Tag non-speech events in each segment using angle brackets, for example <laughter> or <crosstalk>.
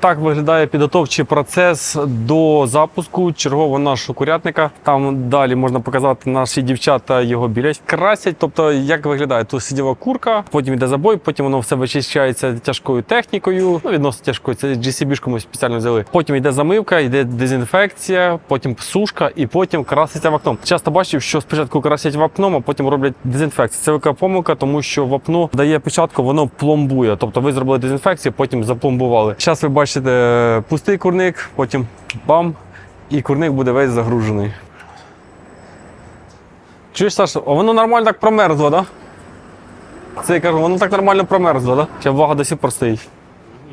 Так виглядає підготовчий процес до запуску чергового нашого курятника. Там далі можна показати наші дівчата його білять, красять. Тобто, як виглядає тут сиділа курка, потім йде забой, потім воно все вичищається тяжкою технікою. Ну, відносно тяжкою, це GCB-шку ми спеціально взяли. Потім йде замивка, йде дезінфекція, потім сушка і потім краситься вапном. Часто бачив, що спочатку красять вапном, а потім роблять дезінфекцію. Це велика помилка, тому що вапно дає печатку, воно пломбує. Тобто ви зробили дезінфекцію, потім запломбували. Зараз ви бачите пустий курник, потім бам, і курник буде весь загружений. Чуєш, Саша, воно нормально так промерзло, так? Да? Це я кажу, воно так нормально промерзло, так? Да? Ще вага до сих пор стоїть.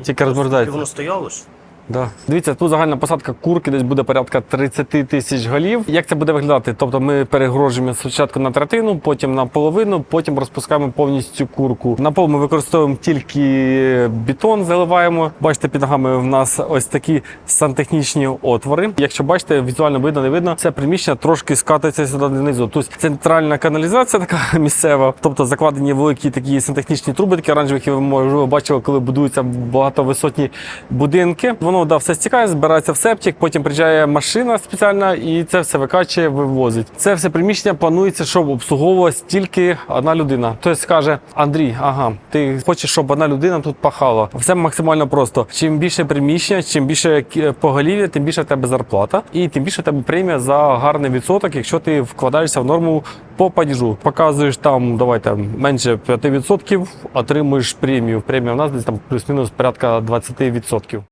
Тільки розмерзається. воно стояло ж? Да. Дивіться, тут загальна посадка курки десь буде порядка 30 тисяч голів. Як це буде виглядати? Тобто ми перегрожуємо спочатку на третину, потім на половину, потім розпускаємо повністю курку. На пол ми використовуємо тільки бетон, заливаємо. Бачите, під ногами в нас ось такі сантехнічні отвори. Якщо бачите, візуально видно, не видно, це приміщення трошки скатується сюди донизу. Тут центральна каналізація така <laughs> місцева, тобто закладені великі такі сантехнічні труби, такі оранжеві, які ви можливо бачили, коли будуються багатовисотні будинки. Воно да, все стікає, збирається в септик, потім приїжджає машина спеціальна і це все викачує, вивозить. Це все приміщення планується, щоб обслуговувалась тільки одна людина. Тобто скаже Андрій, ага, ти хочеш, щоб одна людина тут пахала. Все максимально просто. Чим більше приміщення, чим більше кі- поголів'я, тим більше в тебе зарплата, і тим більше в тебе премія за гарний відсоток, якщо ти вкладаєшся в норму по падіжу. Показуєш там, давайте менше 5%, отримуєш премію. Премія в нас десь там плюс-мінус порядка 20%.